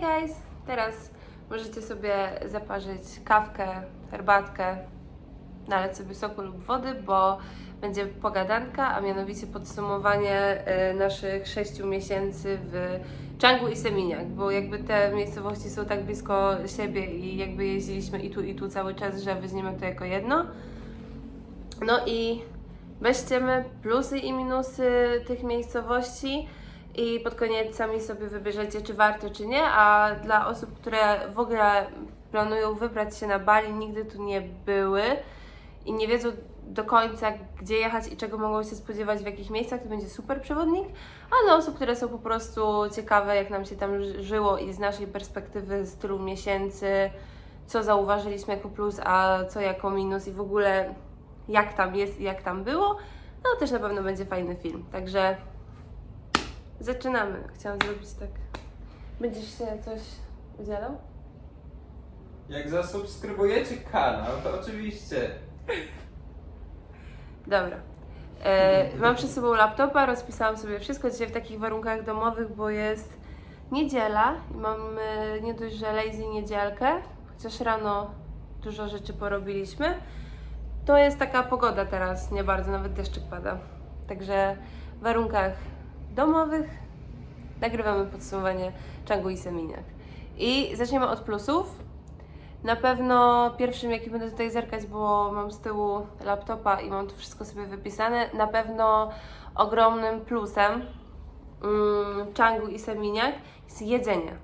Hey guys! Teraz możecie sobie zaparzyć kawkę, herbatkę, nalać sobie soku lub wody, bo będzie pogadanka, a mianowicie podsumowanie e, naszych sześciu miesięcy w Changu i Seminiak, bo jakby te miejscowości są tak blisko siebie i jakby jeździliśmy i tu i tu cały czas, że weźmiemy to jako jedno. No i weźmiemy plusy i minusy tych miejscowości i pod koniec sami sobie wybierzecie, czy warto, czy nie. A dla osób, które w ogóle planują wybrać się na Bali, nigdy tu nie były i nie wiedzą do końca, gdzie jechać i czego mogą się spodziewać, w jakich miejscach, to będzie super przewodnik. A dla osób, które są po prostu ciekawe, jak nam się tam ży- żyło i z naszej perspektywy, z tylu miesięcy, co zauważyliśmy jako plus, a co jako minus i w ogóle jak tam jest i jak tam było, no też na pewno będzie fajny film. Także zaczynamy. Chciałam zrobić tak. Będziesz się coś udzielał? Jak zasubskrybujecie kanał, to oczywiście. Dobra. E, mam przed sobą laptopa, rozpisałam sobie wszystko dzisiaj w takich warunkach domowych, bo jest niedziela i mam e, nie dość, że lazy niedzielkę, chociaż rano dużo rzeczy porobiliśmy. To jest taka pogoda teraz, nie bardzo, nawet deszczyk pada. Także w warunkach domowych nagrywamy podsumowanie Changu i Seminiak. I zaczniemy od plusów. Na pewno pierwszym, jaki będę tutaj zerkać, bo mam z tyłu laptopa i mam to wszystko sobie wypisane, na pewno ogromnym plusem mm, Changu i Seminiak jest jedzenie.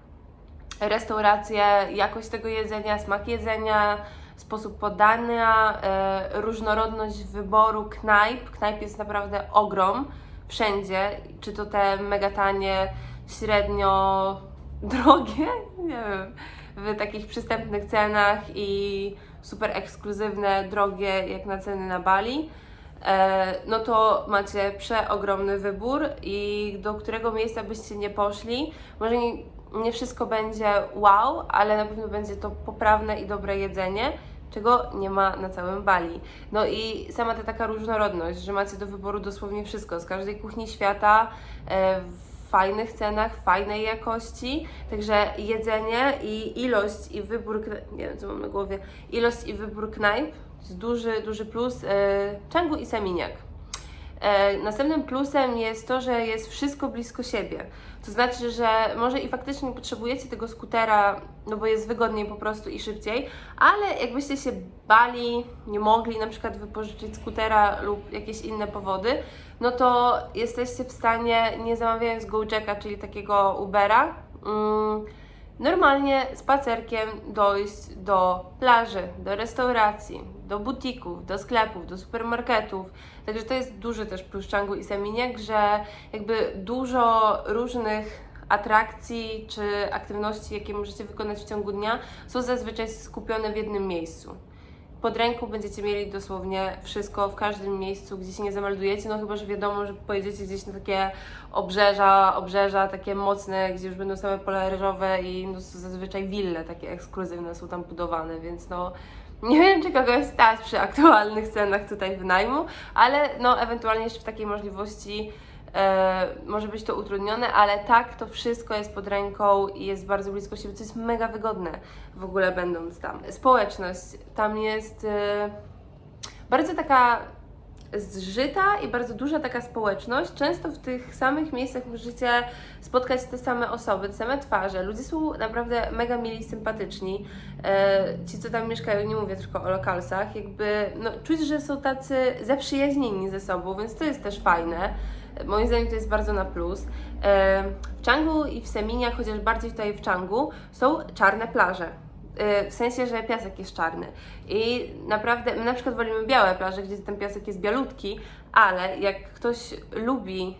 Restauracje, jakość tego jedzenia, smak jedzenia, sposób podania, e, różnorodność wyboru knajp. Knajp jest naprawdę ogrom wszędzie, czy to te mega tanie, średnio drogie, nie wiem, w takich przystępnych cenach i super ekskluzywne, drogie jak na ceny na Bali. E, no to macie przeogromny wybór i do którego miejsca byście nie poszli, może nie, nie wszystko będzie wow, ale na pewno będzie to poprawne i dobre jedzenie, czego nie ma na całym Bali. No i sama ta taka różnorodność, że macie do wyboru dosłownie wszystko z każdej kuchni świata, e, w fajnych cenach, fajnej jakości, także jedzenie i ilość i wybór, nie wiem co mam na głowie, ilość i wybór knajp jest duży, duży plus e, Changu i Seminiak. E, Następnym plusem jest to, że jest wszystko blisko siebie. To znaczy, że może i faktycznie nie potrzebujecie tego skutera, no bo jest wygodniej po prostu i szybciej, ale jakbyście się bali, nie mogli na przykład wypożyczyć skutera lub jakieś inne powody, no to jesteście w stanie, nie zamawiając Gojeka, czyli takiego Ubera, mm, normalnie spacerkiem dojść do plaży, do restauracji, do butików, do sklepów, do supermarketów. Także to jest duży też plus i Seminiak, że jakby dużo różnych atrakcji czy aktywności, jakie możecie wykonać w ciągu dnia, są zazwyczaj skupione w jednym miejscu. Pod ręką będziecie mieli dosłownie wszystko w każdym miejscu, gdzie się nie zameldujecie, no chyba, że wiadomo, że pojedziecie gdzieś na takie obrzeża, obrzeża takie mocne, gdzie już będą same pole ryżowe i no, zazwyczaj wille takie ekskluzywne są tam budowane, więc no nie wiem, czy kogoś stać przy aktualnych cenach tutaj wynajmu, ale no ewentualnie jeszcze w takiej możliwości e, może być to utrudnione, ale tak, to wszystko jest pod ręką i jest bardzo blisko siebie, co jest mega wygodne w ogóle będąc tam. Społeczność, tam jest e, bardzo taka zżyta i bardzo duża taka społeczność. Często w tych samych miejscach możecie spotkać te same osoby, te same twarze. Ludzie są naprawdę mega mili i sympatyczni. E, ci, co tam mieszkają, nie mówię tylko o lokalsach, jakby no, czuć, że są tacy zaprzyjaźnieni ze sobą, więc to jest też fajne. Moim zdaniem to jest bardzo na plus. E, w Changu i w Seminiach, chociaż bardziej tutaj w Changu, są czarne plaże. Y, w sensie, że piasek jest czarny. I naprawdę, my na przykład wolimy białe plaże, gdzie ten piasek jest bialutki, ale jak ktoś lubi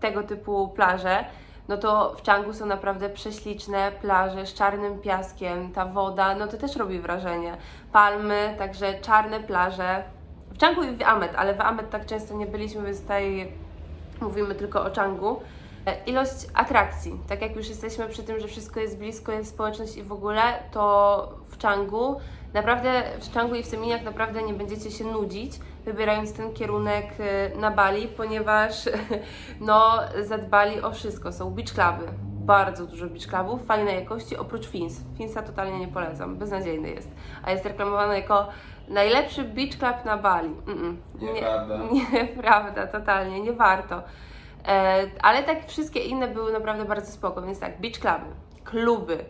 tego typu plaże, no to w Changu są naprawdę prześliczne plaże z czarnym piaskiem, ta woda, no to też robi wrażenie. Palmy, także czarne plaże. W Changu i w Amet, ale w Amet tak często nie byliśmy, więc tutaj mówimy tylko o Changu. E, Ilość atrakcji. Tak jak już jesteśmy przy tym, że wszystko jest blisko, jest społeczność i w ogóle, to w Changu naprawdę, w Changu i w Seminiach naprawdę nie będziecie się nudzić, wybierając ten kierunek e, na Bali, ponieważ no, zadbali o wszystko. Są beach cluby, bardzo dużo beach clubów fajnej jakości, oprócz Fins. Finsa totalnie nie polecam, beznadziejny jest. A jest reklamowany jako najlepszy beach club na Bali. Mm-mm. Nieprawda. Nie, nieprawda, totalnie, nie warto. E, ale tak wszystkie inne były naprawdę bardzo spoko, więc tak, beach cluby, kluby.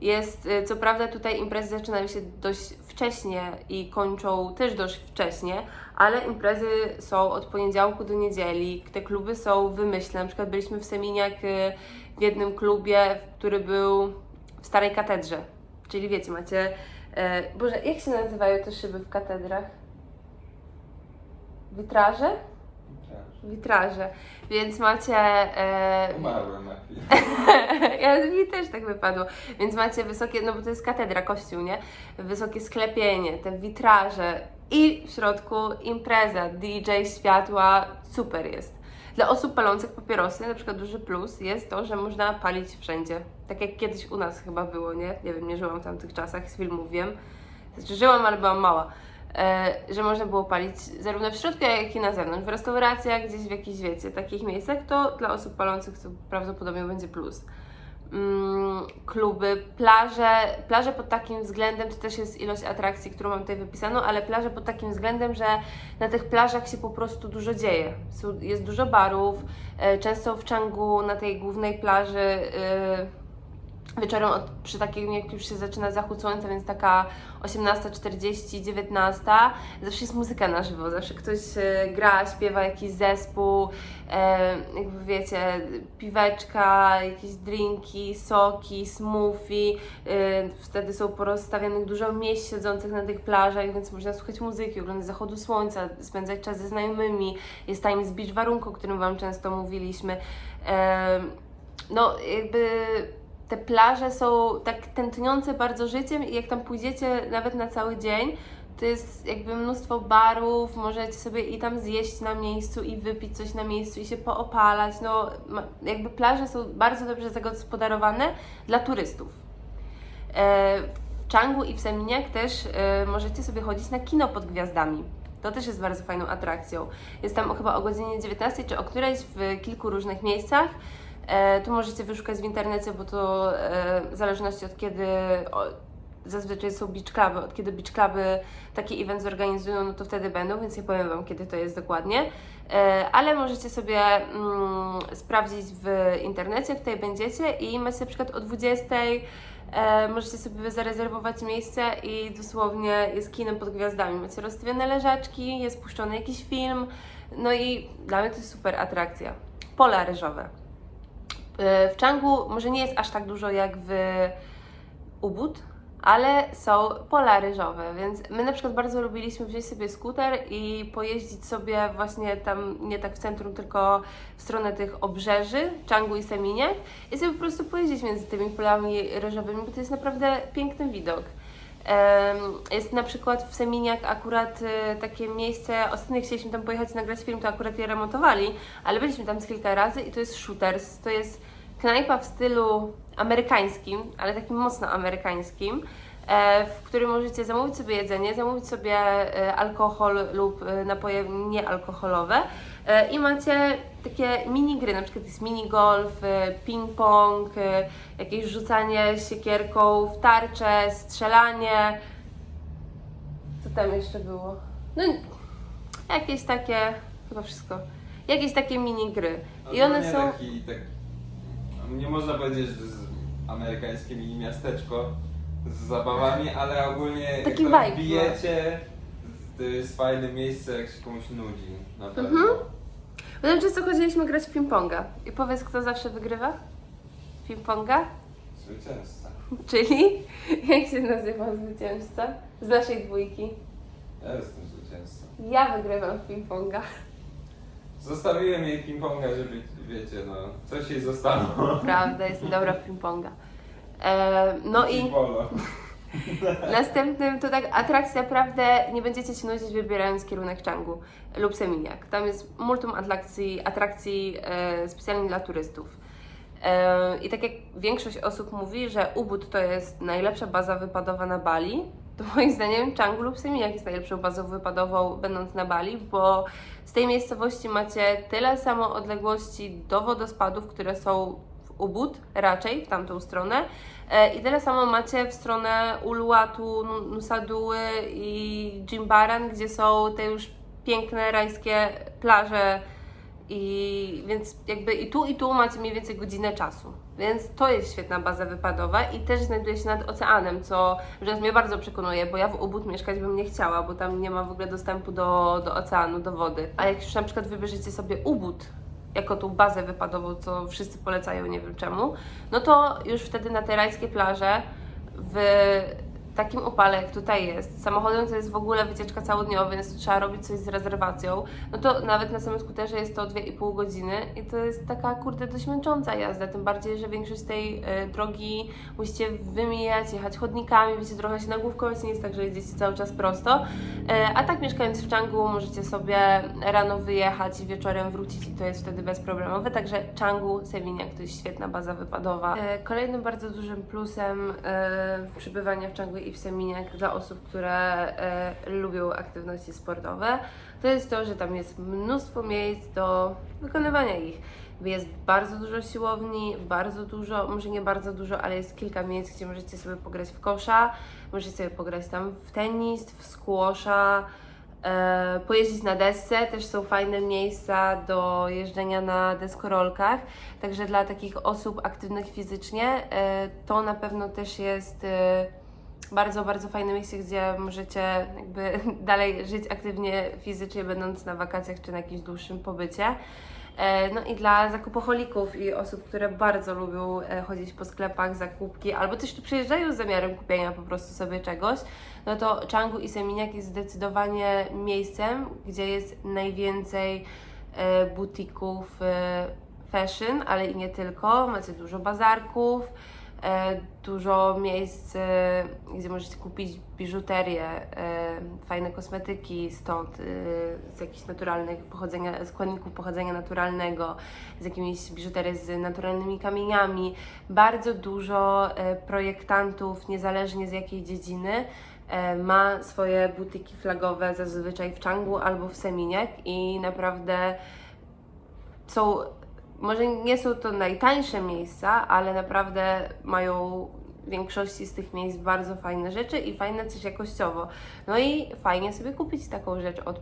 Jest, e, co prawda tutaj imprezy zaczynają się dość wcześnie i kończą też dość wcześnie, ale imprezy są od poniedziałku do niedzieli. Te kluby są wymyślne. Na przykład byliśmy w Seminiak e, w jednym klubie, który był w Starej Katedrze. Czyli wiecie, macie... Boże, jak się nazywają te szyby w katedrach? Witraże? Witraże. Więc macie... E, Umarłem na chwilę. ja, mi też tak wypadło. Więc macie wysokie, no bo to jest katedra, kościół, nie? Wysokie sklepienie, te witraże i w środku impreza, DJ, światła, super jest. Dla osób palących papierosy, na przykład duży plus jest to, że można palić wszędzie. Tak jak kiedyś u nas chyba było, nie? Nie wiem, nie żyłam w tamtych czasach, z filmów wiem. Znaczy żyłam, ale byłam mała. E, że można było palić zarówno w środku, jak i na zewnątrz. W restauracjach, gdzieś w jakichś, wiecie, takich miejscach, to dla osób palących to prawdopodobnie będzie plus. Mm, kluby, plaże, plaże pod takim względem, to też jest ilość atrakcji, którą mam tutaj wypisaną, ale plaże pod takim względem, że na tych plażach się po prostu dużo dzieje. Jest dużo barów, e, często w Changu na tej głównej plaży e, wieczorem od, przy takim, jak już się zaczyna zachód słońca, więc taka 18.40, 19, zawsze jest muzyka na żywo, zawsze ktoś e, gra, śpiewa jakiś zespół, e, jakby wiecie, piweczka, jakieś drinki, soki, smoothie, e, wtedy są porozstawianych dużo miejsc siedzących na tych plażach, więc można słuchać muzyki, oglądać zachodu słońca, spędzać czas ze znajomymi, jest time z beach warunku, o którym Wam często mówiliśmy. E, no jakby te plaże są tak tętniące bardzo życiem i jak tam pójdziecie nawet na cały dzień, to jest jakby mnóstwo barów, możecie sobie i tam zjeść na miejscu i wypić coś na miejscu i się poopalać. No jakby plaże są bardzo dobrze zagospodarowane dla turystów. E, W Changu i w Seminiak też e, możecie sobie chodzić na kino pod gwiazdami. To też jest bardzo fajną atrakcją. Jest tam chyba o godzinie 19 czy o którejś w kilku różnych miejscach. E, tu możecie wyszukać w internecie, bo to e, w zależności od kiedy zazwyczaj są beach cluby, od kiedy beach cluby taki event zorganizują, no to wtedy będą, więc nie powiem Wam, kiedy to jest dokładnie. E, ale możecie sobie mm, sprawdzić w internecie, tutaj będziecie i macie na przykład o 20 e, możecie sobie zarezerwować miejsce i dosłownie jest kinem pod gwiazdami. Macie rozstawione leżaczki, jest puszczony jakiś film, no i dla mnie to jest super atrakcja. Pola ryżowe. E, W Changu może nie jest aż tak dużo jak w Ubud, ale są pola ryżowe, więc my na przykład bardzo lubiliśmy wziąć sobie skuter i pojeździć sobie właśnie tam, nie tak w centrum, tylko w stronę tych obrzeży, Changu i Seminiak i sobie po prostu pojeździć między tymi polami ryżowymi, bo to jest naprawdę piękny widok. Jest na przykład w Seminiak akurat e, takie miejsce, ostatnio chcieliśmy tam pojechać nagrać film, to akurat je remontowali, ale byliśmy tam z kilka razy i to jest Shooters, to jest knajpa w stylu amerykańskim, ale takim mocno amerykańskim, e, w którym możecie zamówić sobie jedzenie, zamówić sobie e, alkohol lub e, napoje niealkoholowe i macie takie mini gry, na przykład jest mini golf, e, ping-pong, e, jakieś rzucanie siekierką w tarczę, strzelanie. Co tam jeszcze było? No jakieś takie, chyba wszystko. Jakieś takie mini gry. I one są... Taki, tak, nie można powiedzieć, że z amerykańskie mini miasteczko z zabawami, ale ogólnie Taki jak tam vibe, no. bijecie, to jest fajne miejsce, jak się komuś nudzi. Na pewno. Mhm. Potem często chodziliśmy grać w ping-ponga. I powiedz, kto zawsze wygrywa? Ping-ponga? Zwycięzca. Czyli, jak się nazywa zwycięzca z naszej dwójki? Ja jestem zwycięzcą. Ja wygrywam w ping-ponga. Zostawiłem jej ping-ponga, żeby, wiecie, no, coś jej zostało. Prawda, jestem dobra w ping-ponga. E, no i Polo. następnym to tak atrakcja, naprawdę nie będziecie się nudzić wybierając kierunek Changu lub Seminiak. Tam jest multum atrakcji, atrakcji e, specjalnie dla turystów. E, I tak jak większość osób mówi, że Ubud to jest najlepsza baza wypadowa na Bali, to moim zdaniem Changu lub Seminiak jest najlepszą bazą wypadową będąc na Bali, bo z tej miejscowości macie tyle samo odległości do wodospadów, które są w Ubud, raczej w tamtą stronę. E, I tyle samo macie w stronę Uluwatu, Nu- Nusaduły i Jimbaran, gdzie są te już piękne rajskie plaże. I więc jakby i tu, i tu macie mniej więcej godzinę czasu. Więc to jest świetna baza wypadowa i też znajduje się nad oceanem, co że mnie bardzo przekonuje, bo ja w Ubud mieszkać bym nie chciała, bo tam nie ma w ogóle dostępu do, do oceanu, do wody. A jak już na przykład wybierzecie sobie Ubud jako tą bazę wypadową, co wszyscy polecają, nie wiem czemu, no to już wtedy na te rajskie plaże w takim upale, jak tutaj jest, samochodem to jest w ogóle wycieczka całodniowa, więc trzeba robić coś z rezerwacją, no to nawet na samym skuterze jest to 2,5 godziny i to jest taka kurde dość męcząca jazda, tym bardziej, że większość tej e, drogi musicie wymijać, jechać chodnikami, wiecie, trochę się nagłówkować, nie jest tak, że jedziecie cały czas prosto, e, a tak mieszkając w Changu możecie sobie rano wyjechać i wieczorem wrócić i to jest wtedy bezproblemowe, także Changu, Sevignac to jest świetna baza wypadowa. E, Kolejnym bardzo dużym plusem e, przebywania w Changu i w Seminiak dla osób, które e, lubią aktywności sportowe, to jest to, że tam jest mnóstwo miejsc do wykonywania ich. Jest bardzo dużo siłowni, bardzo dużo, może nie bardzo dużo, ale jest kilka miejsc, gdzie możecie sobie pograć w kosza, możecie sobie pograć tam w tenis, w squasha, e, pojeździć na desce, też są fajne miejsca do jeżdżenia na deskorolkach, także dla takich osób aktywnych fizycznie e, to na pewno też jest e, bardzo, bardzo fajne miejsce, gdzie możecie jakby dalej żyć aktywnie fizycznie, będąc na wakacjach czy na jakimś dłuższym pobycie. E, No i dla zakupoholików i osób, które bardzo lubią e, chodzić po sklepach, zakupki, albo też tu przyjeżdżają z zamiarem kupienia po prostu sobie czegoś, no to Changu i Seminiak jest zdecydowanie miejscem, gdzie jest najwięcej e, butików fashion, ale i nie tylko. Macie dużo bazarków, dużo miejsc, e, gdzie możecie kupić biżuterię, e, fajne kosmetyki stąd, e, z jakichś naturalnych pochodzenia, składników pochodzenia naturalnego, z jakimiś biżuterią z naturalnymi kamieniami. Bardzo dużo e, projektantów, niezależnie z jakiej dziedziny, e, ma swoje butiki flagowe zazwyczaj w Changu albo w Seminiak i naprawdę są, może nie są to najtańsze miejsca, ale naprawdę mają w większości z tych miejsc bardzo fajne rzeczy i fajne coś jakościowo. No i fajnie sobie kupić taką rzecz od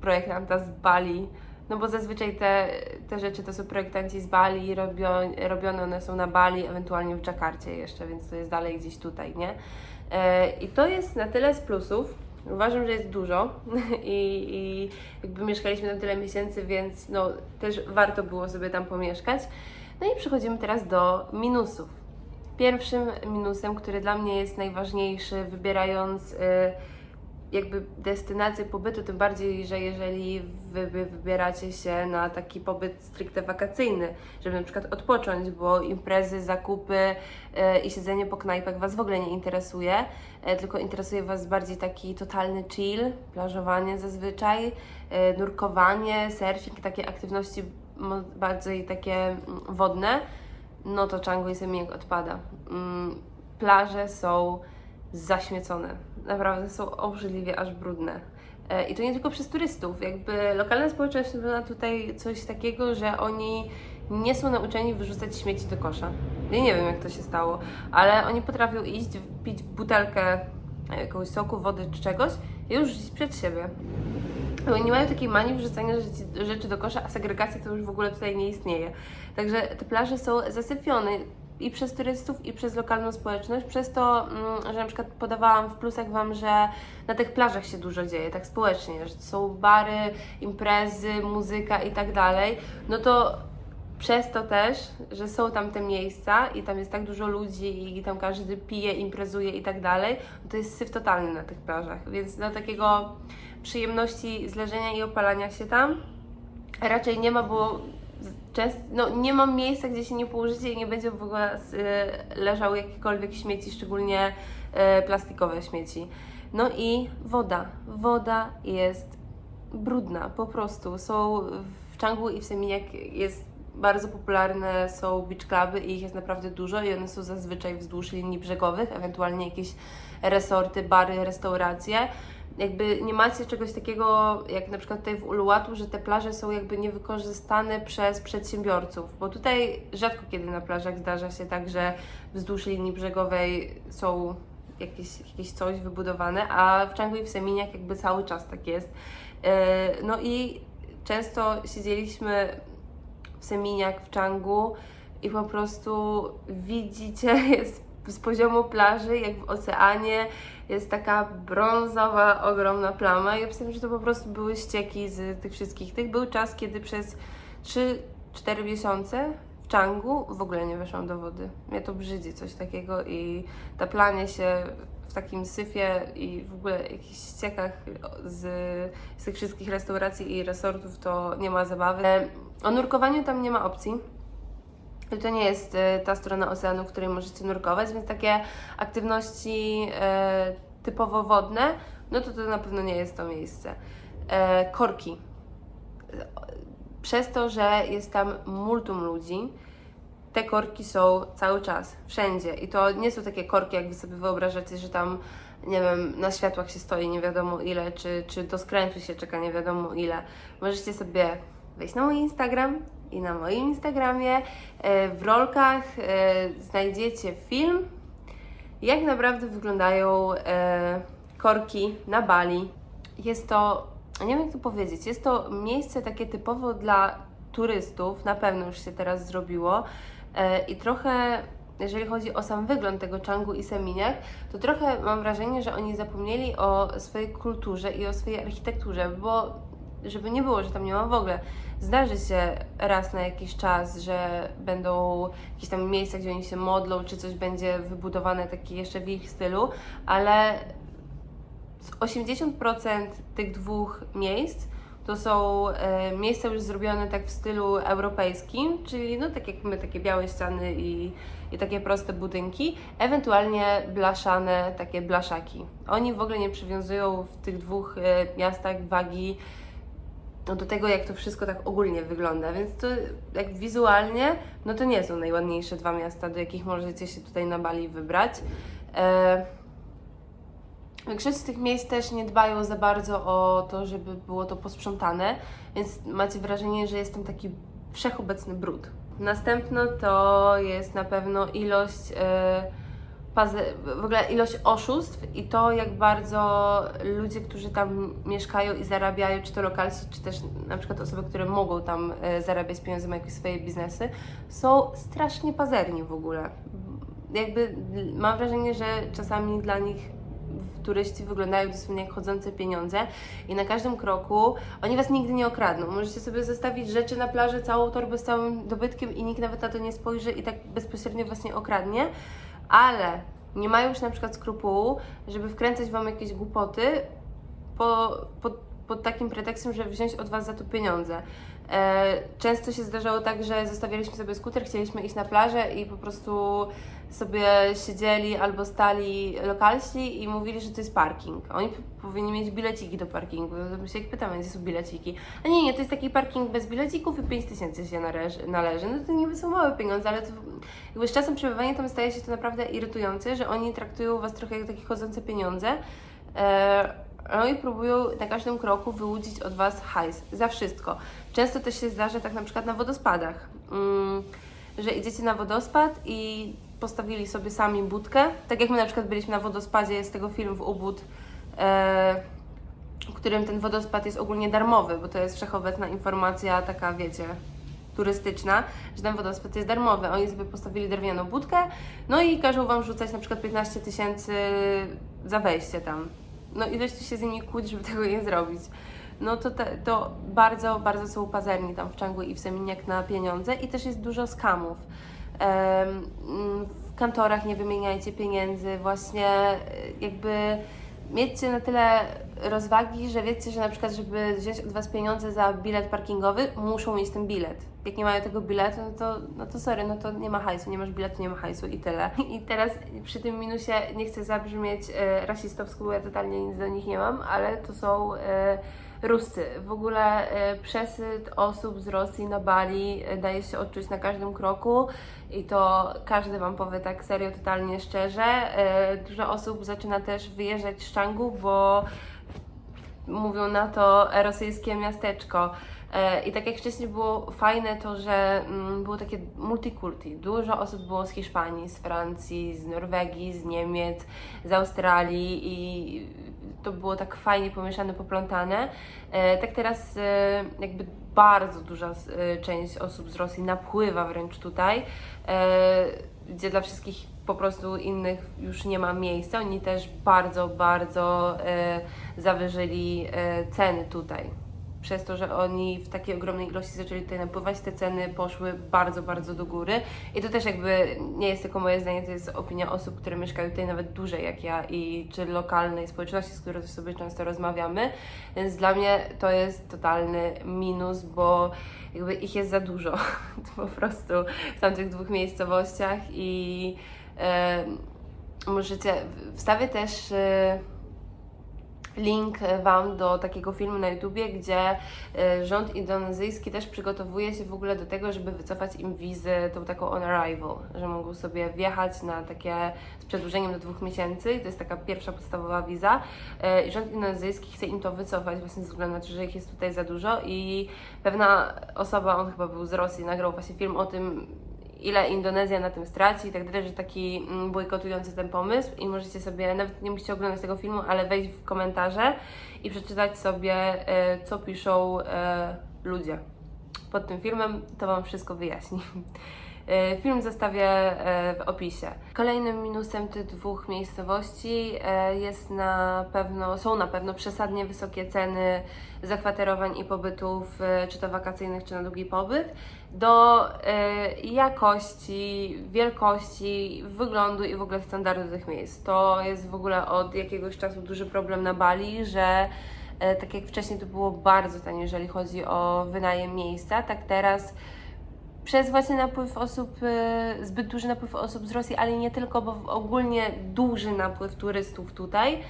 projektanta z Bali. No bo zazwyczaj te, te rzeczy to są projektanci z Bali, robione one są na Bali, ewentualnie w Dżakarcie jeszcze, więc to jest dalej gdzieś tutaj, nie? E, I to jest na tyle z plusów. Uważam, że jest dużo i, i jakby mieszkaliśmy tam tyle miesięcy, więc no też warto było sobie tam pomieszkać. No i przechodzimy teraz do minusów. Pierwszym minusem, który dla mnie jest najważniejszy, wybierając y, jakby destynację pobytu, tym bardziej, że jeżeli wy wy wybieracie się na taki pobyt stricte wakacyjny, żeby na przykład odpocząć, bo imprezy, zakupy y, i siedzenie po knajpach Was w ogóle nie interesuje, y, tylko interesuje Was bardziej taki totalny chill, plażowanie zazwyczaj, y, nurkowanie, surfing, takie aktywności bardziej takie mm, wodne, no to Changu i odpada. Mm, plaże są zaśmiecone. Naprawdę są obrzydliwie aż brudne. E, I to nie tylko przez turystów. Jakby lokalna społeczność ma tutaj coś takiego, że oni nie są nauczeni wyrzucać śmieci do kosza. Ja nie wiem, jak to się stało, ale oni potrafią iść, pić butelkę jakiegoś soku, wody czy czegoś i już rzucić przed siebie. Bo nie mają takiej manii wrzucania rzeczy, rzeczy do kosza, a segregacja to już w ogóle tutaj nie istnieje. Także te plaże są zasypione i przez turystów, i przez lokalną społeczność, przez to, mm, że na przykład podawałam w plusach Wam, że na tych plażach się dużo dzieje, tak społecznie, że są bary, imprezy, muzyka i tak dalej, no to przez to też, że są tam te miejsca i tam jest tak dużo ludzi i tam każdy pije, imprezuje i tak dalej, to jest syf totalny na tych plażach, więc dla takiego przyjemności z leżenia i opalania się tam raczej nie ma, bo no, nie mam miejsca, gdzie się nie położycie i nie będzie w ogóle y, leżały jakiekolwiek śmieci, szczególnie y, plastikowe śmieci. No i woda. Woda jest brudna, po prostu. Są w Changu i w Seminiak jest bardzo popularne są beach cluby i ich jest naprawdę dużo i one są zazwyczaj wzdłuż linii brzegowych, ewentualnie jakieś resorty, bary, restauracje. Jakby nie macie czegoś takiego jak na przykład tutaj w Uluwatu, że te plaże są jakby niewykorzystane przez przedsiębiorców, bo tutaj rzadko kiedy na plażach zdarza się tak, że wzdłuż linii brzegowej są jakieś, jakieś coś wybudowane, a w Canggu i w Seminiach jakby cały czas tak jest. E, No i często siedzieliśmy w Seminiach, w Canggu i po prostu widzicie, z poziomu plaży, jak w oceanie, jest taka brązowa, ogromna plama i obstawiam, że to po prostu były ścieki z tych wszystkich tych. Był czas, kiedy przez 3-4 miesiące w Canggu w ogóle nie weszłam do wody. Mnie to brzydzi coś takiego i taplanie się w takim syfie i w ogóle jakichś ściekach z, z tych wszystkich restauracji i resortów to nie ma zabawy. E, O nurkowaniu tam nie ma opcji. To nie jest e, ta strona oceanu, w której możecie nurkować, więc takie aktywności e, typowo wodne, no to to na pewno nie jest to miejsce. E, korki. Przez to, że jest tam multum ludzi, te korki są cały czas, wszędzie. I to nie są takie korki, jak wy sobie wyobrażacie, że tam, nie wiem, na światłach się stoi nie wiadomo ile, czy, czy do skrętu się czeka nie wiadomo ile. Możecie sobie wejść na mój Instagram i na moim Instagramie e, w rolkach e, znajdziecie film, jak naprawdę wyglądają e, korki na Bali. Jest to, nie wiem jak to powiedzieć, jest to miejsce takie typowo dla turystów, na pewno już się teraz zrobiło i trochę, jeżeli chodzi o sam wygląd tego Changu i Seminiach, to trochę mam wrażenie, że oni zapomnieli o swojej kulturze i o swojej architekturze, bo żeby nie było, że tam nie ma w ogóle. Zdarzy się raz na jakiś czas, że będą jakieś tam miejsca, gdzie oni się modlą, czy coś będzie wybudowane takie jeszcze w ich stylu, ale z 80% tych dwóch miejsc to są e, miejsca już zrobione tak w stylu europejskim, czyli no tak jak my, takie białe ściany i, i takie proste budynki, ewentualnie blaszane takie blaszaki. Oni w ogóle nie przywiązują w tych dwóch e, miastach wagi do tego, jak to wszystko tak ogólnie wygląda, więc to jak wizualnie, no to nie są najładniejsze dwa miasta, do jakich możecie się tutaj na Bali wybrać. E, Większość z tych miejsc też nie dbają za bardzo o to, żeby było to posprzątane, więc macie wrażenie, że jest tam taki wszechobecny brud. Następno to jest na pewno ilość, e, w ogóle ilość oszustw i to, jak bardzo ludzie, którzy tam mieszkają i zarabiają, czy to lokalsi, czy też na przykład osoby, które mogą tam e, zarabiać pieniądze, mają jakieś swoje biznesy, są strasznie pazerni w ogóle. Jakby mam wrażenie, że czasami dla nich turyści wyglądają dosłownie jak chodzące pieniądze i na każdym kroku oni Was nigdy nie okradną. Możecie sobie zostawić rzeczy na plaży, całą torbę z całym dobytkiem i nikt nawet na to nie spojrzy i tak bezpośrednio Was nie okradnie, ale nie mają już na przykład skrupułu, żeby wkręcać Wam jakieś głupoty po, pod, pod takim pretekstem, że wziąć od Was za to pieniądze. E, często się zdarzało tak, że zostawialiśmy sobie skuter, chcieliśmy iść na plażę i po prostu sobie siedzieli albo stali lokalsi i mówili, że to jest parking. Oni powinni mieć bileciki do parkingu. My się ich pytamy, gdzie są bileciki. A nie, nie, to jest taki parking bez bilecików i 5 tysięcy się należy. No to niby są małe pieniądze, ale to jakby z czasem przebywania tam staje się to naprawdę irytujące, że oni traktują Was trochę jak takie chodzące pieniądze. No i próbują na każdym kroku wyłudzić od Was hajs. Za wszystko. Często też się zdarza tak na przykład na wodospadach. Mm, że idziecie na wodospad i postawili sobie sami budkę. Tak jak my na przykład byliśmy na wodospadzie, jest tego film w Ubud, e, w którym ten wodospad jest ogólnie darmowy, bo to jest wszechobecna informacja taka, wiecie, turystyczna, że ten wodospad jest darmowy. Oni sobie postawili drewnianą budkę, no i każą Wam rzucać na przykład 15 tysięcy za wejście tam. No i dość tu się z nimi kłócić, żeby tego nie zrobić. No to, te, to bardzo, bardzo są pazerni tam w i w Seminiak na pieniądze i też jest dużo skamów. Mm, w kantorach nie wymieniajcie pieniędzy, właśnie e, jakby miejcie na tyle rozwagi, że wiecie, że na przykład, żeby wziąć od Was pieniądze za bilet parkingowy, muszą mieć ten bilet. Jak nie mają tego biletu, no to, no to sorry, no to nie ma hajsu, nie masz biletu, nie ma hajsu i tyle. I teraz przy tym minusie nie chcę zabrzmieć e, bo ja totalnie nic do nich nie mam, ale to są e, Ruscy. W ogóle e, przesyt osób z Rosji na Bali e, daje się odczuć na każdym kroku i to każdy Wam powie tak serio, totalnie szczerze. E, Dużo osób zaczyna też wyjeżdżać z Changu, bo mówią na to rosyjskie miasteczko. I tak jak wcześniej było fajne to, że mm, było takie multikulti. Dużo osób było z Hiszpanii, z Francji, z Norwegii, z Niemiec, z Australii i to było tak fajnie pomieszane, poplątane. E, Tak teraz e, jakby bardzo duża e, część osób z Rosji napływa wręcz tutaj, gdzie dla wszystkich po prostu innych już nie ma miejsca. Oni też bardzo, bardzo zawyżyli ceny tutaj przez to, że oni w takiej ogromnej ilości zaczęli tutaj napływać, te ceny poszły bardzo, bardzo do góry. I to też jakby nie jest tylko moje zdanie, to jest opinia osób, które mieszkają tutaj nawet dłużej jak ja i czy lokalnej społeczności, z którą sobie często rozmawiamy. Więc dla mnie to jest totalny minus, bo jakby ich jest za dużo po prostu w tamtych dwóch miejscowościach i e, możecie, wstawię też e, link Wam do takiego filmu na YouTubie, gdzie e, rząd indonezyjski też przygotowuje się w ogóle do tego, żeby wycofać im wizy, tą taką on arrival, że mogą sobie wjechać na takie z przedłużeniem do dwóch miesięcy i to jest taka pierwsza podstawowa wiza. E, i rząd indonezyjski chce im to wycofać właśnie ze względu na to, że ich jest tutaj za dużo i pewna osoba, on chyba był z Rosji, nagrał właśnie film o tym, ile Indonezja na tym straci i tak dalej, że taki mm, bojkotujący ten pomysł i możecie sobie, nawet nie musicie oglądać tego filmu, ale wejść w komentarze i przeczytać sobie, e, co piszą e, ludzie pod tym filmem, to Wam wszystko wyjaśni. E, Film zostawię e, w opisie. Kolejnym minusem tych dwóch miejscowości e, jest na pewno, są na pewno przesadnie wysokie ceny zakwaterowań i pobytów, czy to wakacyjnych, czy na długi pobyt, do jakości, wielkości, wyglądu i w ogóle standardu tych miejsc. To jest w ogóle od jakiegoś czasu duży problem na Bali, że tak jak wcześniej to było bardzo tanie, jeżeli chodzi o wynajem miejsca, tak teraz przez właśnie napływ osób, e, zbyt duży napływ osób z Rosji, ale nie tylko, bo ogólnie duży napływ turystów tutaj,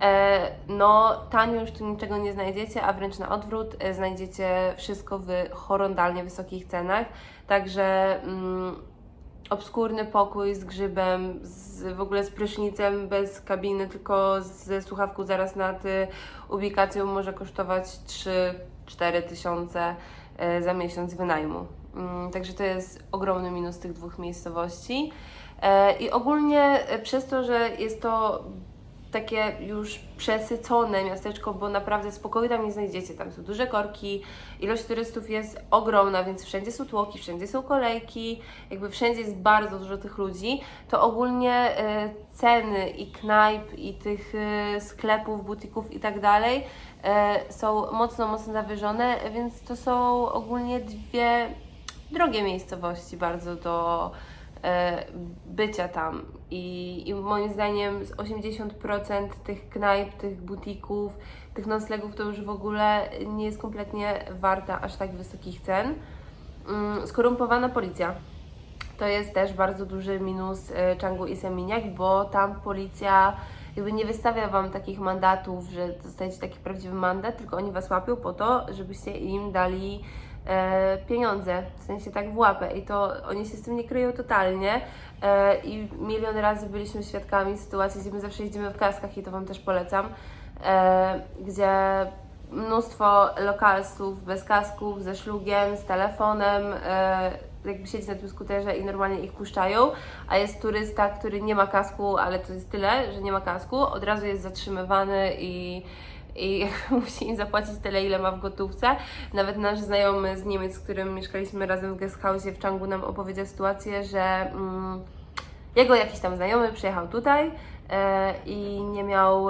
e, no tanio już tu niczego nie znajdziecie, a wręcz na odwrót, e, znajdziecie wszystko w horrendalnie wysokich cenach, także mm, obskurny pokój z grzybem, z, w ogóle z prysznicem, bez kabiny, tylko ze słuchawką zaraz nad y, ubikacją może kosztować 3-4 tysiące e, za miesiąc wynajmu. Mm, Także to jest ogromny minus tych dwóch miejscowości. E, I ogólnie e, przez to, że jest to takie już przesycone miasteczko, bo naprawdę spokoju tam nie znajdziecie. Tam są duże korki, ilość turystów jest ogromna, więc wszędzie są tłoki, wszędzie są kolejki, jakby wszędzie jest bardzo dużo tych ludzi. To ogólnie e, ceny i knajp, i tych sklepów, butików i tak dalej są mocno, mocno zawyżone, więc to są ogólnie dwie drogie miejscowości bardzo do e, bycia tam. I, I moim zdaniem z 80% tych knajp, tych butików, tych noclegów to już w ogóle nie jest kompletnie warta aż tak wysokich cen. Mm, Skorumpowana policja. To jest też bardzo duży minus e, Changu i Seminiak, bo tam policja jakby nie wystawia Wam takich mandatów, że dostajecie taki prawdziwy mandat, tylko oni Was łapią po to, żebyście im dali pieniądze, w sensie tak w łapę i to oni się z tym nie kryją totalnie e, i milion razy byliśmy świadkami sytuacji, gdzie my zawsze jeździmy w kaskach i to Wam też polecam, e, gdzie mnóstwo lokalsów bez kasków, ze szlugiem, z telefonem, e, jakby siedzi na tym skuterze i normalnie ich puszczają, a jest turysta, który nie ma kasku, ale to jest tyle, że nie ma kasku, od razu jest zatrzymywany i i musi im zapłacić tyle, ile ma w gotówce. Nawet nasz znajomy z Niemiec, z którym mieszkaliśmy razem w guest house w Changu nam opowiedział sytuację, że mm, jego jakiś tam znajomy przyjechał tutaj e, i nie miał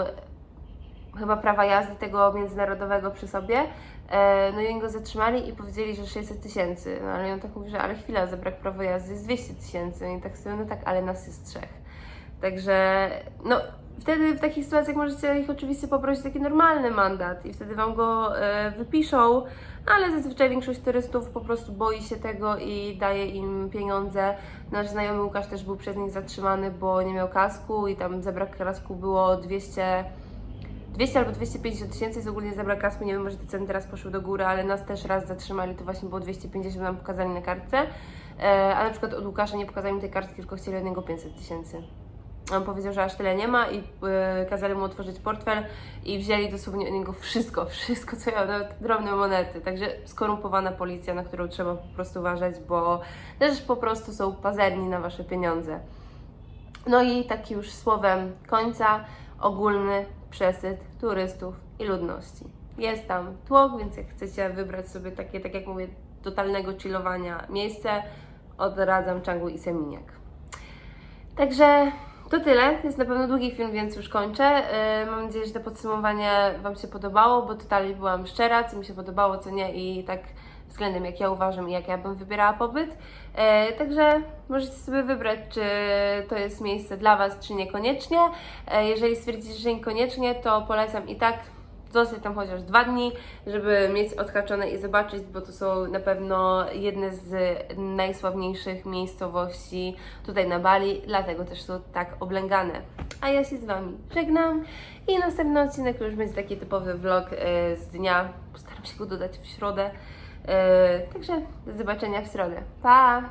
chyba prawa jazdy tego międzynarodowego przy sobie. E, no i oni go zatrzymali i powiedzieli, że 600 tysięcy. No ale on tak mówi, że ale chwila, za brak prawa jazdy jest 200 tysięcy. I tak sobie, no tak, ale nas jest trzech. Także, no wtedy w takich sytuacjach możecie ich oczywiście poprosić taki normalny mandat i wtedy Wam go e, wypiszą, ale zazwyczaj większość turystów po prostu boi się tego i daje im pieniądze. Nasz znajomy Łukasz też był przez nich zatrzymany, bo nie miał kasku i tam za brak kasku było 200 200 albo 250 tysięcy jest ogólnie zabrak kasku, nie wiem, może te ceny teraz poszły do góry, ale nas też raz zatrzymali, to właśnie było 250, nam pokazali na kartce, e, a na przykład od Łukasza nie pokazali mi tej kartki, tylko chcieli od niego 500 tysięcy. On powiedział, że aż tyle nie ma i e, kazali mu otworzyć portfel i wzięli dosłownie od niego wszystko, wszystko co miał, nawet drobne monety. Także skorumpowana policja, na którą trzeba po prostu uważać, bo też po prostu są pazerni na wasze pieniądze. No i taki już słowem końca ogólny przesyt turystów i ludności. Jest tam tłok, więc jak chcecie wybrać sobie takie, tak jak mówię, totalnego chillowania miejsce, odradzam Canggu i Seminiak. Także to tyle. Jest na pewno długi film, więc już kończę. Yy, mam nadzieję, że to podsumowanie Wam się podobało, bo totalnie byłam szczera, co mi się podobało, co nie i tak względem jak ja uważam i jak ja bym wybierała pobyt. E, także możecie sobie wybrać, czy to jest miejsce dla Was, czy niekoniecznie. E, jeżeli stwierdzicie, że niekoniecznie, to polecam i tak zostać tam chociaż dwa dni, żeby mieć odhaczone i zobaczyć, bo to są na pewno jedne z najsławniejszych miejscowości tutaj na Bali, dlatego też są tak oblęgane. A ja się z Wami żegnam i następny odcinek już będzie taki typowy vlog e, z dnia. Postaram się go dodać w środę. E, Także do zobaczenia w środę. Pa!